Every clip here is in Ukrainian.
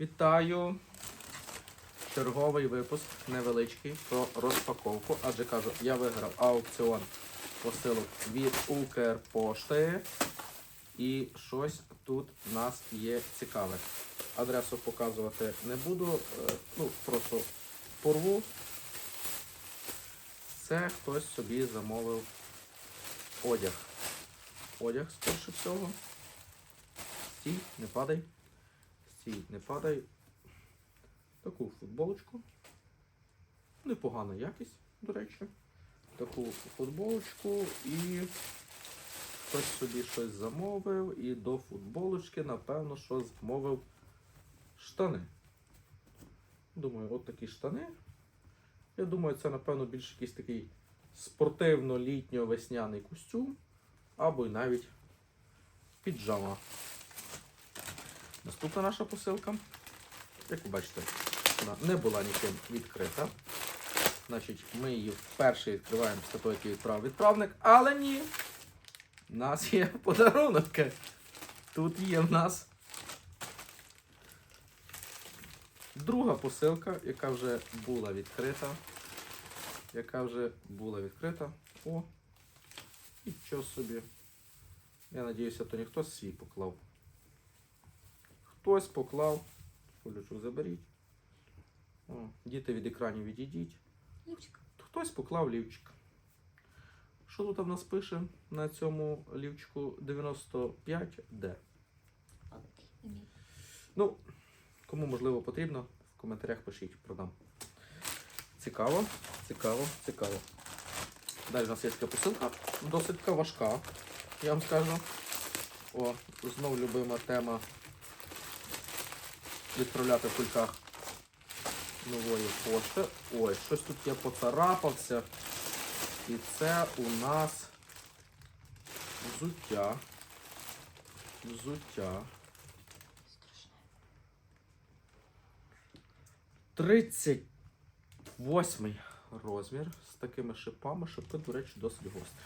Вітаю! Черговий випуск невеличкий про розпаковку. Адже кажу, я виграв аукціон посилок від Укрпошти. І щось тут нас є цікаве. Адресу показувати не буду, е, ну просто порву. Це хтось собі замовив одяг. Одяг скорше всього. Стій, не падай. Стій, не падай. Таку футболочку. Непогана якість, до речі. Таку футболочку і хтось собі щось замовив. І до футболочки, напевно, що замовив штани. Думаю, от такі штани. Я думаю, це, напевно, більш якийсь такий спортивно-літньо-весняний костюм. Або й навіть піджама. Наступна наша посилка. Як ви бачите, вона не була ніким відкрита. Значить, ми її вперше відкриваємо після того, як її відправив відправник. Але ні. У нас є подарунок. Тут є в нас друга посилка, яка вже була відкрита. Яка вже була відкрита. О! І що собі. Я надіюся, то ніхто свій поклав. Хтось поклав. Колючок заберіть. О, діти від екранів відійдіть. Лівчик. Хтось поклав лівчик. Що тут в нас пише на цьому лівчику 95D? Ну, кому можливо потрібно, в коментарях пишіть, продам. Цікаво, цікаво, цікаво. Далі у нас є така посилка, досить важка, я вам скажу. О, знов любима тема відправляти в кульках нової пошти. Ой, щось тут я поцарапався. І це у нас взуття. Взуття. Страшне. 38 розмір з такими шипами. Шипи, до речі, досить гострі.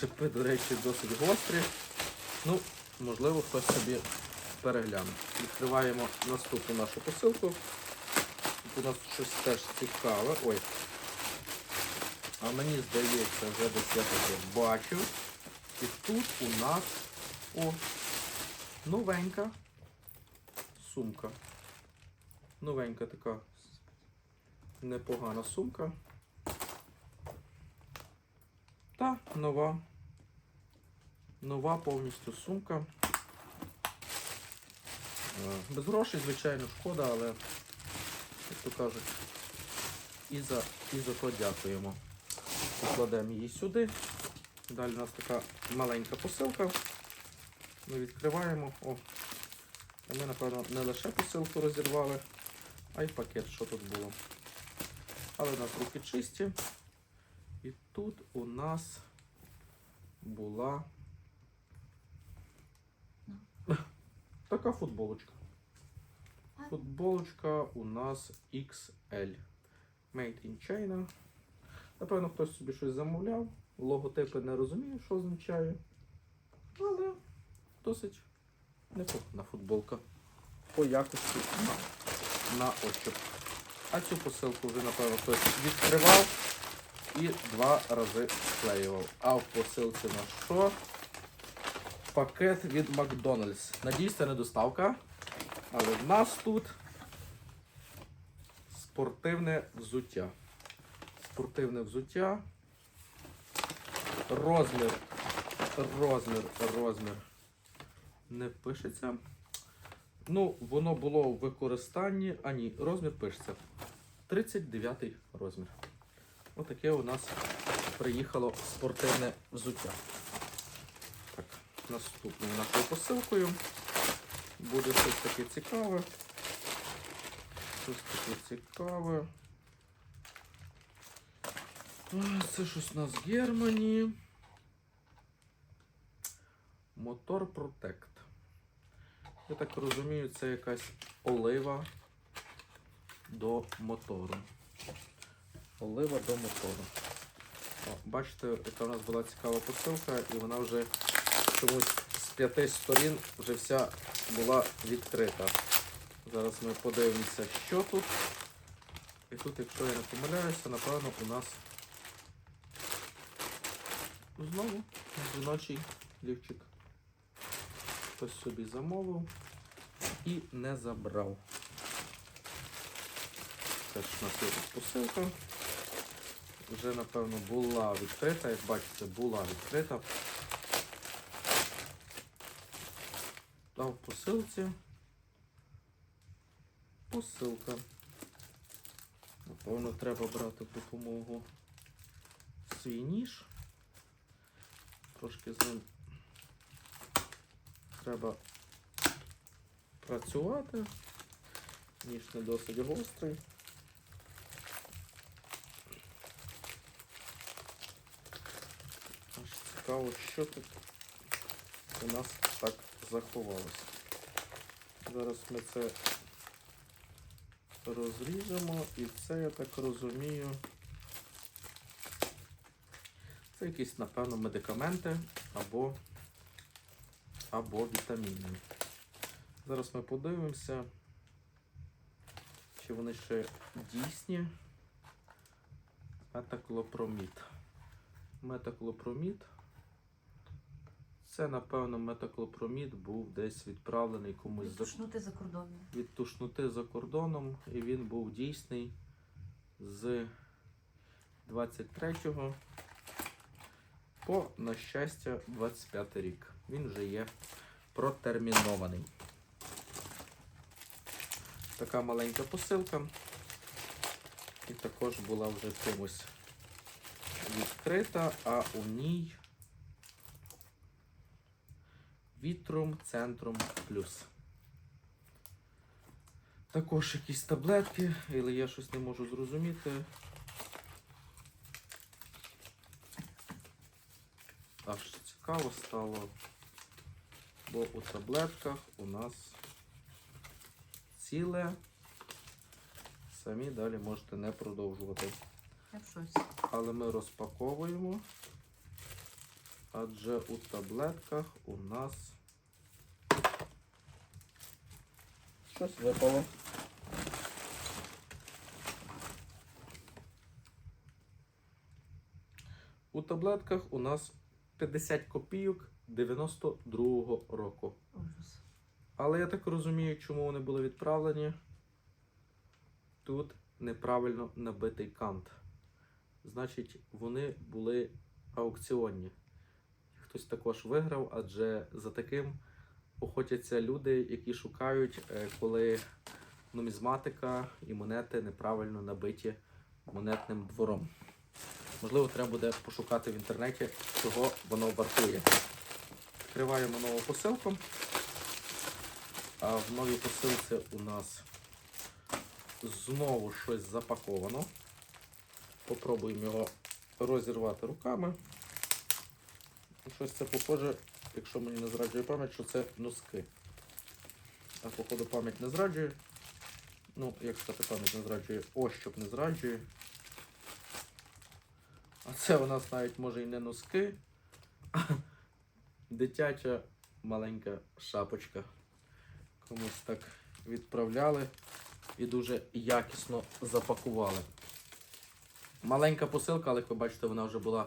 Шипи, до речі, досить гострі. Ну, можливо, хтось собі перегляне. Відкриваємо наступну нашу посилку. Тут у нас щось теж цікаве. Ой. А мені здається, вже десь я таке бачу. І тут у нас о, новенька сумка. Новенька така непогана сумка. Та нова. Нова повністю сумка. Е, Без грошей, звичайно, шкода, але, як то кажуть, і за, і за то дякуємо. Покладемо її сюди. Далі у нас така маленька посилка. Ми відкриваємо. О, ми, напевно, не лише посилку розірвали, а й пакет, що тут було. Але у нас руки чисті. І тут у нас була така футболочка. Футболочка у нас XL. Made in China. Напевно, хтось собі щось замовляв. Логотипи не розумію, що означає. Але досить непогана футболка. По якості на, на ощуп. А цю посилку вже, напевно, хтось відкривав і два рази склеював. А в посилці на що? Пакет від Макдональдс. Надіюсь, це не доставка. Але в нас тут спортивне взуття. Спортивне взуття. Розмір. Розмір, розмір. Не пишеться. Ну, воно було в використанні. А ні, розмір пишеться. 39 розмір. Отаке у нас приїхало спортивне взуття. Наступною нашою посилкою буде щось таке цікаве. Щось таке цікаве. Це щось у нас з Германії. Мотор Protect. Я так розумію, це якась олива до мотору. Олива до мотору. Бачите, яка у нас була цікава посилка, і вона вже чомусь з п'яти сторін вже вся була відкрита. Зараз ми подивимося, що тут. І тут, якщо я не помиляюся, напевно, у нас знову жіночий лівчик. Хтось собі замовив і не забрав. Теж є тут посилка. Вже, напевно, була відкрита. Як бачите, була відкрита. Та в посилці. Посилка. Напевно, треба брати допомогу свій ніж. Трошки з ним треба працювати. Ніж не досить гострий. Аж цікаво, що тут у нас так заховалося. Зараз ми це розріжемо і це, я так розумію, це якісь, напевно, медикаменти або, або вітаміни. Зараз ми подивимося, чи вони ще дійсні. Метаклопромід. Метаклопромід. Це, напевно, метаклопромід був десь відправлений комусь Відпушнути за кордоном. відтушнути за кордоном, і він був дійсний з 23 по, на щастя, 25 рік. Він вже є протермінований. Така маленька посилка. І також була вже кимось відкрита, а у ній Вітрум Центрум Плюс. Також якісь таблетки, але я щось не можу зрозуміти. Аж цікаво стало, бо у таблетках у нас ціле. Самі далі можете не продовжувати. Але ми розпаковуємо. Адже у таблетках у нас щось випало. У таблетках у нас 50 копійок 92-го року. Але я так розумію, чому вони були відправлені. Тут неправильно набитий кант. Значить, вони були аукціонні. Хтось також виграв, адже за таким охотяться люди, які шукають, е, коли нумізматика і монети неправильно набиті монетним двором. Можливо, треба буде пошукати в інтернеті, чого воно вартує. Відкриваємо нову посилку. А в новій посилці у нас знову щось запаковано. Попробуємо його розірвати руками. Щось це похоже, якщо мені не зраджує пам'ять, що це носки. А походу пам'ять не зраджує. Ну, як сказати, пам'ять не зраджує, ось щоб не зраджує. А це у нас навіть може і не носки, а дитяча маленька шапочка. Комусь так відправляли і дуже якісно запакували. Маленька посилка, але як ви бачите, вона вже була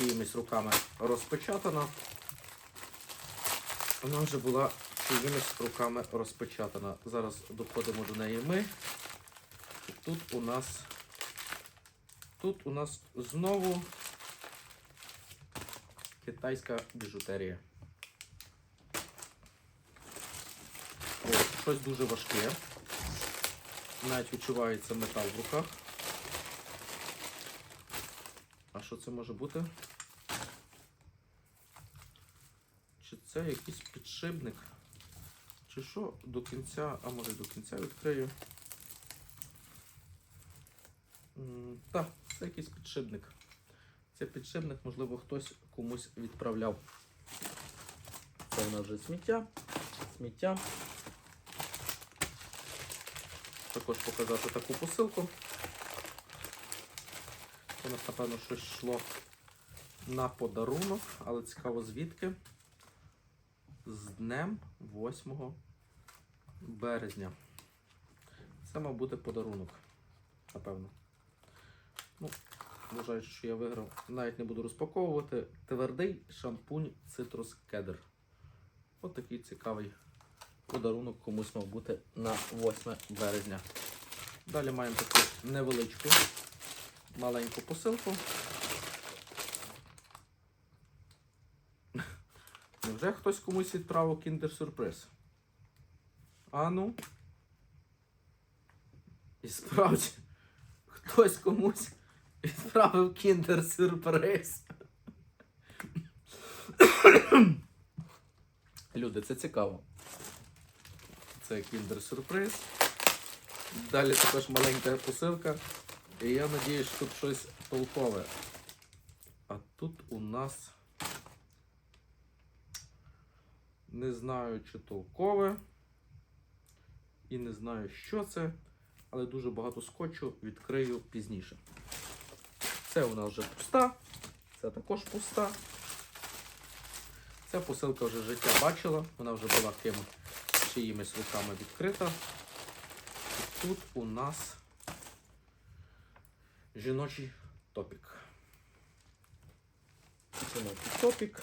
чиїмись руками розпечатана. Вона вже була чиїмись руками розпечатана. Зараз доходимо до неї ми. Тут у нас тут у нас знову китайська біжутерія. О, щось дуже важке. Навіть відчувається метал в руках. А що це може бути? Чи це якийсь підшипник? Чи що до кінця, а може до кінця відкрию. Так, це якийсь підшипник. Це підшипник, можливо, хтось комусь відправляв. Це в нас вже сміття. Сміття. Також показати таку посилку. У нас, напевно, щось йшло на подарунок, але цікаво звідки. З днем 8 березня. Це мав бути подарунок, напевно. Ну, вважаю, що я виграв. Навіть не буду розпаковувати. Твердий шампунь Citrus Кедр. От такий цікавий подарунок комусь мав бути на 8 березня. Далі маємо таку невеличку маленьку посилку. Невже хтось комусь відправив Kinder Сюрприз? А ну. І справді, хтось комусь відправив Kinder Сюрприз. Люди, це цікаво. Це Kinder Сюрприз. Далі також маленька посилка. І я надіюсь, що тут щось толкове. А тут у нас. Не знаю, чи толкове. І не знаю, що це. Але дуже багато скотчу відкрию пізніше. Це у нас вже пуста. Це також пуста. Ця посилка вже життя бачила. Вона вже була ким чиїмись руками відкрита. І тут у нас жіночий топік. Жіночий топік.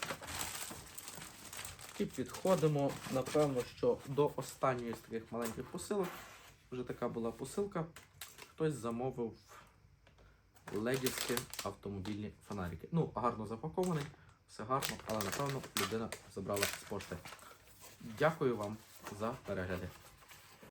І підходимо, напевно, що до останньої з таких маленьких посилок. Вже така була посилка. Хтось замовив ледівські автомобільні фонарики. Ну, гарно запакований, все гарно, але напевно людина забрала з пошти. Дякую вам за перегляди.